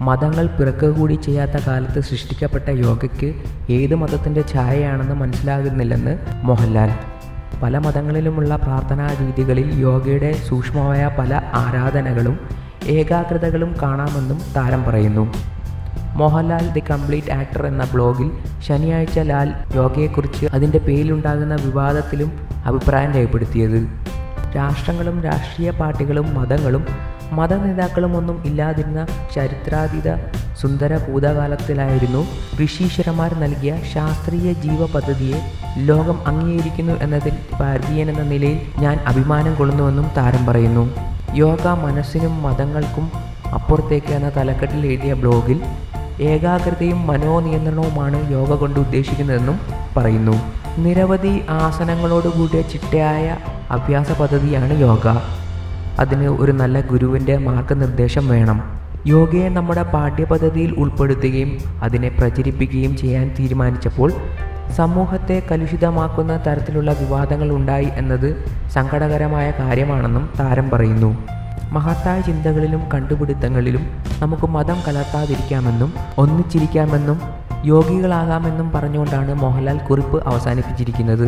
മതങ്ങൾ പിറക്കുക കൂടി ചെയ്യാത്ത കാലത്ത് സൃഷ്ടിക്കപ്പെട്ട യോഗയ്ക്ക് ഏത് മതത്തിന്റെ ഛായയാണെന്ന് മനസ്സിലാകുന്നില്ലെന്ന് മോഹൻലാൽ. പല മതങ്ങളിലുമുള്ള പ്രാർത്ഥനാ രീതികളിൽ യോഗയുടെ സൂക്ഷ്മമായ പല ആരാധനകളും ഏകാഗ്രതകളും കാണാമെന്നും താരം പറയുന്നു. മോഹൻലാൽ ദി കംപ്ലീറ്റ് ആക്ടർ എന്ന ബ്ലോഗിൽ ശനിയാഴ്ച ലാൽ യോഗയെക്കുറിച്ച് അതിന്റെ പേരിലുണ്ടാകുന്ന വിവാദത്തിലും അഭിപ്രായം രേഖപ്പെടുത്തിയത്. രാഷ്ട്രങ്ങളും രാഷ്ട്രീയ പാർട്ടികളും മതങ്ങളും മതനേതാക്കളും ഒന്നും ഇല്ലാതിരുന്ന ചരിത്രാതീത സുന്ദര ഭൂതകാലത്തിലായിരുന്നു ഋഷീശ്വരന്മാർ നൽകിയ ശാസ്ത്രീയ ജീവ പദ്ധതിയെ ലോകം അംഗീകരിക്കുന്നു എന്നതിൽ ഭാരതീയൻ എന്ന നിലയിൽ ഞാൻ അഭിമാനം കൊള്ളുന്നുവെന്നും താരം പറയുന്നു. യോഗ മനസ്സിനും മതങ്ങൾക്കും അപ്പുറത്തേക്ക് എന്ന തലക്കെട്ടിൽ എഴുതിയ ബ്ലോഗിൽ ഏകാഗ്രതയും മനോനിയന്ത്രണവുമാണ് യോഗ കൊണ്ട് ഉദ്ദേശിക്കുന്നതെന്നും പറയുന്നു. നിരവധി ആസനങ്ങളോടുകൂടിയ ചിട്ടയായ അഭ്യാസ പദ്ധതിയാണ് യോഗ. അതിന് ഒരു നല്ല ഗുരുവിന്റെ മാർഗനിർദ്ദേശം വേണം. യോഗയെ നമ്മുടെ പാഠ്യപദ്ധതിയിൽ ഉൾപ്പെടുത്തുകയും അതിനെ പ്രചരിപ്പിക്കുകയും ചെയ്യാൻ തീരുമാനിച്ചപ്പോൾ സമൂഹത്തെ കലുഷിതമാക്കുന്ന തരത്തിലുള്ള വിവാദങ്ങൾ ഉണ്ടായി എന്നത് സങ്കടകരമായ കാര്യമാണെന്നും താരം പറയുന്നു. മഹത്തായ ചിന്തകളിലും കണ്ടുപിടുത്തങ്ങളിലും നമുക്ക് മതം കലർത്താതിരിക്കാമെന്നും ഒന്നിച്ചിരിക്കാമെന്നും യോഗികളാകാമെന്നും പറഞ്ഞുകൊണ്ടാണ് മോഹൻലാൽ കുറിപ്പ് അവസാനിപ്പിച്ചിരിക്കുന്നത്.